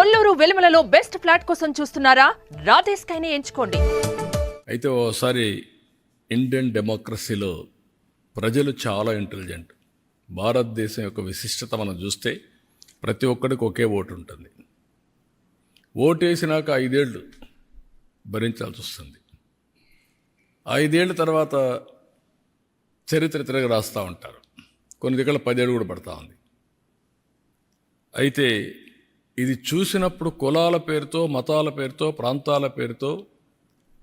Kolluru వెలుమలలో best flat కోసం చూస్తున్నారా? రాధేస్ కైనే ఎంచుకోండి. అయితే ఓసారి ఇండియన్ డెమోక్రసీలో ప్రజలు చాలా ఇంటెలిజెంట్. భారతదేశం యొక్క విశిష్టత మనం చూస్తే ప్రతి ఒక్కడికి ఒకే ఓటు ఉంటుంది. ఓటు వేసినాక ఐదేళ్ళు భరించాల్సి వస్తుంది. ఐదేళ్ళ తర్వాత చరిత్ర తిరగ రాస్తూ ఉంటారు. కొన్ని దగ్గర పదేళ్ళు కూడా పడతా ఉంది. అయితే ఇది చూసినప్పుడు కులాల పేరుతో మతాల పేరుతో ప్రాంతాల పేరుతో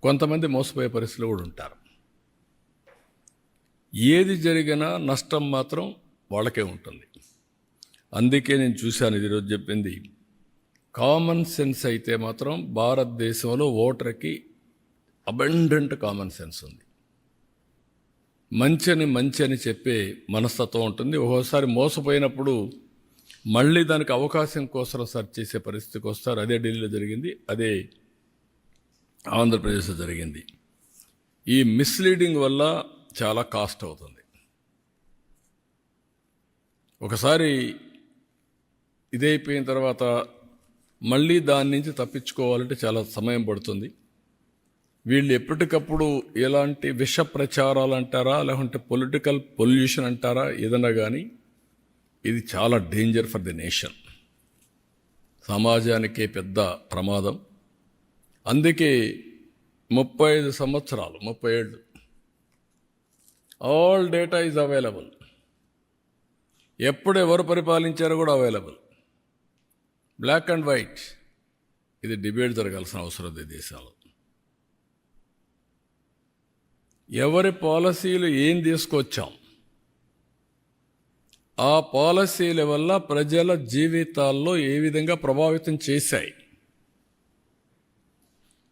కొంతమంది మోసపోయే పరిస్థితులు కూడా ఉంటారు. ఏది జరిగినా నష్టం మాత్రం వాళ్ళకే ఉంటుంది. అందుకే నేను చూశాను ఇది రోజు చెప్పింది. కామన్ సెన్స్ అయితే మాత్రం భారతదేశంలో ఓటర్కి అబండెంట్ కామన్ సెన్స్ ఉంది. మంచి అని మంచి అని చెప్పే మనస్తత్వం ఉంటుంది. ఒక్కోసారి మోసపోయినప్పుడు మళ్ళీ దానికి అవకాశం కోసం సర్చ్ చేసే పరిస్థితికి వస్తారు. అదే ఢిల్లీలో జరిగింది అదే ఆంధ్రప్రదేశ్లో జరిగింది. ఈ మిస్లీడింగ్ వల్ల చాలా కాస్ట్ అవుతుంది. ఒకసారి ఇదైపోయిన తర్వాత మళ్ళీ దాని నుంచి తప్పించుకోవాలంటే చాలా సమయం పడుతుంది. వీళ్ళు ఎప్పటికప్పుడు ఎలాంటి విష ప్రచారాలు అంటారా లేకుంటే పొలిటికల్ పొల్యూషన్ అంటారా ఏదన్నా కానీ ఇది చాలా డేంజర్ ఫర్ ది నేషన్ సమాజానికే పెద్ద ప్రమాదం. అందుకే ముప్పై ఐదు సంవత్సరాలు ముప్పై ఏళ్ళు. ఆల్ డేటా ఈజ్ అవైలబుల్ ఎప్పుడు ఎవరు పరిపాలించారో కూడా అవైలబుల్ బ్లాక్ అండ్ వైట్ ఇది డిబేట్ జరగాల్సిన అవసరం ఉంది ఈ ఎవరి పాలసీలు ఏం తీసుకొచ్చాం? ఆ పాలసీల వల్ల ప్రజల జీవితాల్లో ఏ విధంగా ప్రభావితం చేశాయి?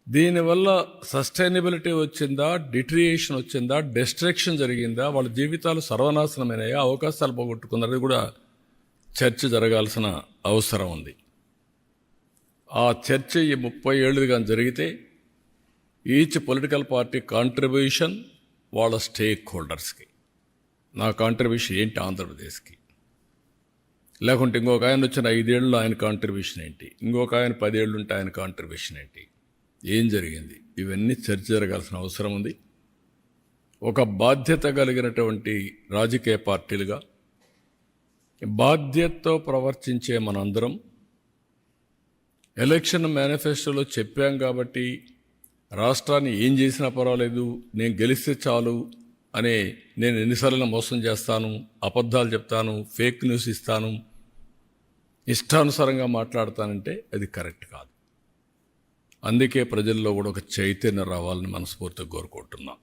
దీనివల్ల సస్టైనబిలిటీ వచ్చిందా? డిట్రియేషన్ వచ్చిందా? డిస్ట్రక్షన్ జరిగిందా? వాళ్ళ జీవితాలు సర్వనాశనమైనాయా? అవకాశాలు పోగొట్టుకున్నది కూడా చర్చ జరగాల్సిన అవసరం ఉంది. ఆ చర్చ ఈ ముప్పై ఏళ్ళుగా జరిగితే ఈచ్ పొలిటికల్ పార్టీ కాంట్రిబ్యూషన్ వాళ్ళ స్టేక్ హోల్డర్స్కి. నా కాంట్రిబ్యూషన్ ఏంటి ఆంధ్రప్రదేశ్కి? లేకుంటే ఇంకొక ఆయన వచ్చిన ఐదేళ్ళు ఆయన కాంట్రిబ్యూషన్ ఏంటి? ఇంకొక ఆయన పదేళ్ళు ఉంటే ఆయన కాంట్రిబ్యూషన్ ఏంటి? ఏం జరిగింది? ఇవన్నీ చర్చ జరగాల్సిన అవసరం ఉంది. ఒక బాధ్యత కలిగినటువంటి రాజకీయ పార్టీలుగా బాధ్యతతో ప్రవర్తించే మనందరం ఎలక్షన్ మేనిఫెస్టోలో చెప్పాం కాబట్టి రాష్ట్రాన్ని ఏం చేసినా పర్వాలేదు నేను గెలిస్తే చాలు అనే నేను ఎన్నిసార్లు మోసం చేస్తాను అబద్ధాలు చెప్తాను ఫేక్ న్యూస్ ఇస్తాను ఇష్టానుసారంగా మాట్లాడతానంటే అది కరెక్ట్ కాదు. అందుకే ప్రజల్లో కూడా ఒక చైతన్యం రావాలని మనస్ఫూర్తిగా కోరుకుంటున్నాం.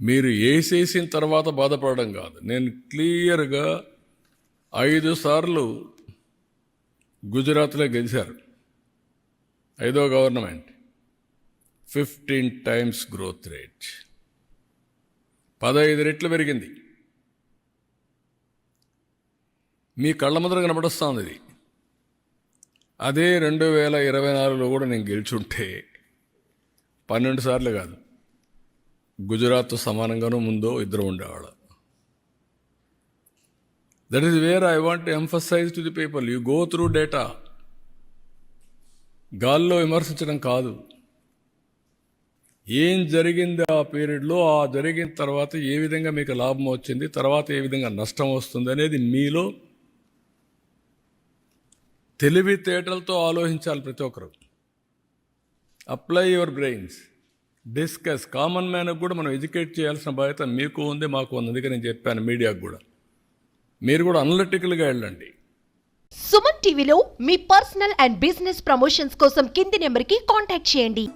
మీరు వేసేసిన తర్వాత బాధపడడం కాదు. నేను క్లియర్గా ఐదు సార్లు గుజరాత్లో గెలిచారు. ఐదో government. Fifteen times growth rate. పదహైదు రెట్లు పెరిగింది. మీ కళ్ళ ముందర కనబడుస్తుంది ఇది అదే రెండు వేల ఇరవై నాలుగులో కూడా నేను గెలిచుంటే పన్నెండు సార్లు కాదు గుజరాత్ సమానంగానూ ముందో ఇద్దరు ఉండేవాళ్ళు. That is where I want emphasize to the people you go through data గాల్లో విమర్శించడం కాదు. ఏం జరిగింది ఆ పీరియడ్లో? ఆ జరిగిన తర్వాత ఏ విధంగా మీకు లాభం వచ్చింది? తర్వాత ఏ విధంగా నష్టం వస్తుంది అనేది మీలో తెలివితేటలతో ఆలోచించాలి ప్రతి ఒక్కరు. Apply your brains discuss common మ్యాన్కి కూడా మనం ఎడ్యుకేట్ చేయాల్సిన బాధ్యత మీకు ఉంది మాకు ఉంది. అందుకే నేను చెప్పాను మీడియాకు కూడా. మీరు కూడా అనలిటికల్గా వెళ్ళండి. సుమన్ టీవీలో మీ పర్సనల్ అండ్ బిజినెస్ ప్రమోషన్స్ కోసం కింది నెంబర్కి కాంటాక్ట్ చేయండి.